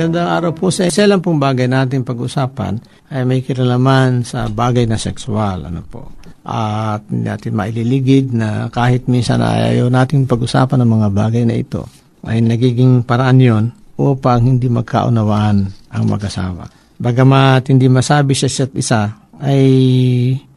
Gandang araw po sa isa lang pong bagay natin pag-usapan ay may kinalaman sa bagay na sexual. Ano po? At hindi natin maililigid na kahit minsan ayaw natin pag-usapan ng mga bagay na ito ay nagiging paraan yon upang hindi magkaunawaan ang mag-asawa. Bagamat hindi masabi sa isa't isa ay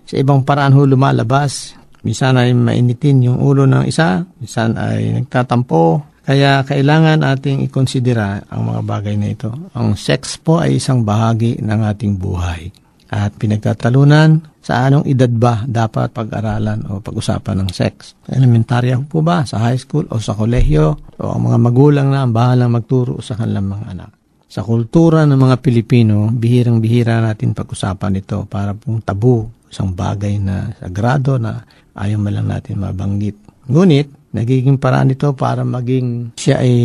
sa ibang paraan ho lumalabas. Minsan ay mainitin yung ulo ng isa, minsan ay nagtatampo, kaya kailangan ating ikonsidera ang mga bagay na ito. Ang sex po ay isang bahagi ng ating buhay. At pinagtatalunan sa anong edad ba dapat pag-aralan o pag-usapan ng sex. Elementarya po ba? Sa high school o sa kolehiyo? O ang mga magulang na ang bahalang magturo sa kanilang mga anak. Sa kultura ng mga Pilipino, bihirang-bihira natin pag-usapan ito para pong tabu, isang bagay na sagrado na ayaw man lang natin mabanggit. Ngunit, nagiging paraan ito para maging siya ay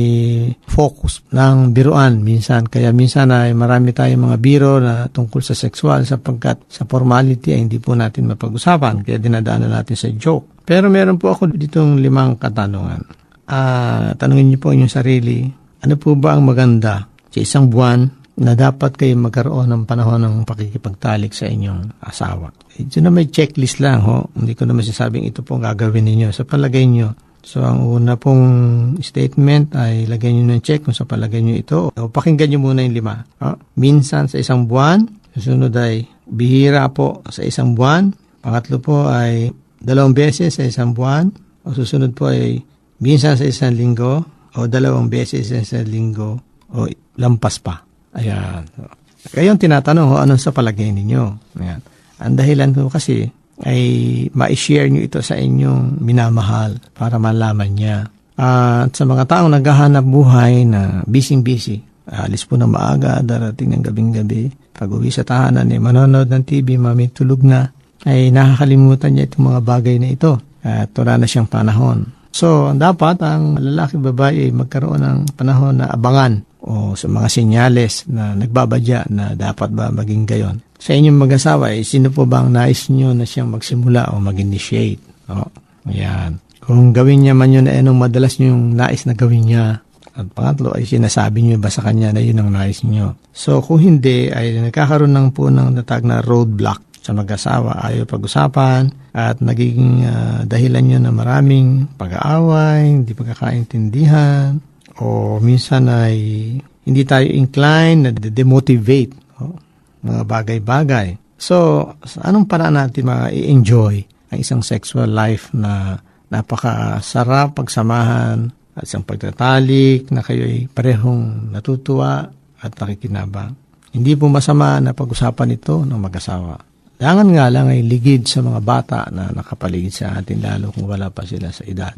focus ng biruan minsan. Kaya minsan ay marami tayong mga biro na tungkol sa sexual sapagkat sa formality ay hindi po natin mapag-usapan. Kaya dinadaanan natin sa joke. Pero meron po ako ditong limang katanungan. Ah, tanungin niyo po inyong sarili, ano po ba ang maganda sa isang buwan na dapat kayo magkaroon ng panahon ng pakikipagtalik sa inyong asawa. Ito na may checklist lang ho. Hindi ko naman sasabing ito po ang gagawin ninyo. Sa palagay nyo, So, ang una pong statement ay lagay nyo ng check kung sa palagay nyo ito. O, pakinggan nyo muna yung lima. Ah, minsan sa isang buwan. Susunod ay bihira po sa isang buwan. Pangatlo po ay dalawang beses sa isang buwan. O susunod po ay minsan sa isang linggo. O dalawang beses sa isang linggo. O lampas pa. Ayan. Kayong tinatanong, ho, anong sa palagay ninyo? Ayan. Ang dahilan ko kasi, ay ma-share nyo ito sa inyong minamahal para malaman niya. At sa mga taong naghahanap buhay na busy-busy, alis po ng maaga, darating ng gabing-gabi, pag uwi sa tahanan, eh, manonood ng TV, mamitulog na, ay nakakalimutan niya itong mga bagay na ito. At wala na siyang panahon. So, dapat ang lalaki babae ay magkaroon ng panahon na abangan o sa mga senyales na nagbabadya na dapat ba maging gayon. Sa inyong mag-asawa, eh, sino po ba ang nais nyo na siyang magsimula o mag-initiate? O, ayan. Kung gawin niya man yun, eh, anong madalas nyo yung nais na gawin niya? At pangatlo ay sinasabi nyo ba sa kanya na yun ang nais nyo? So, kung hindi, ay nagkakaroon ng po ng natag na roadblock sa mag-asawa. Ayaw pag-usapan at nagiging uh, dahilan nyo na maraming pag-aaway, hindi pagkakaintindihan, o minsan ay hindi tayo inclined na demotivate o, mga bagay-bagay. So, anong paraan natin ma-enjoy ang isang sexual life na napakasarap pagsamahan at isang pagtatalik na kayo'y parehong natutuwa at nakikinabang. Hindi po masama na pag-usapan ito ng mag-asawa. Dangan nga lang ay ligid sa mga bata na nakapaligid sa atin lalo kung wala pa sila sa edad.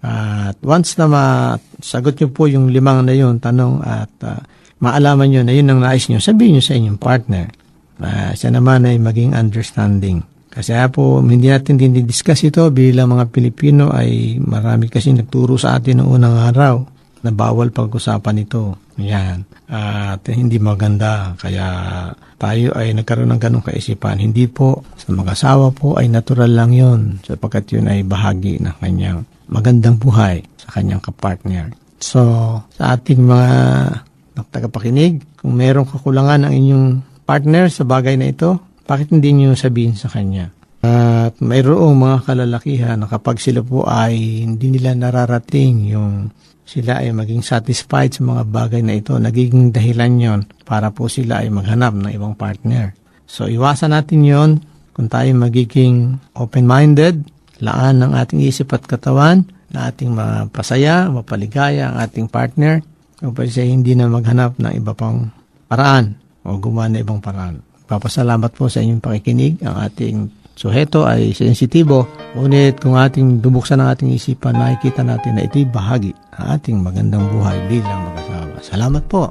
At once na masagot nyo po yung limang na yun, tanong at uh, maalaman nyo na yun ang nais nyo, sabihin nyo sa inyong partner. Uh, siya naman ay maging understanding. Kasi po, hindi natin dinidiscuss ito bilang mga Pilipino ay marami kasi nagturo sa atin noong unang araw na bawal pag-usapan ito. Yan. At hindi maganda. Kaya tayo ay nagkaroon ng ganong kaisipan. Hindi po, sa mag-asawa po ay natural lang yon sapagkat yun ay bahagi ng kanyang magandang buhay sa kanyang kapartner. So, sa ating mga tagapakinig, kung merong kakulangan ang inyong partner sa bagay na ito, bakit hindi nyo sabihin sa kanya? At mayroong mga kalalakihan na kapag sila po ay hindi nila nararating yung sila ay maging satisfied sa mga bagay na ito, nagiging dahilan yon para po sila ay maghanap ng ibang partner. So iwasan natin yon kung tayo magiging open-minded, laan ng ating isip at katawan, na ating mapasaya, mapaligaya ang ating partner, upang siya hindi na maghanap ng iba pang paraan o gumawa ng ibang paraan. Papasalamat po sa inyong pakikinig. Ang ating suheto ay sensitibo, ngunit kung ating bubuksan ang ating isipan, makikita natin na ito'y bahagi ng ating magandang buhay bilang mag-asawa. Salamat po.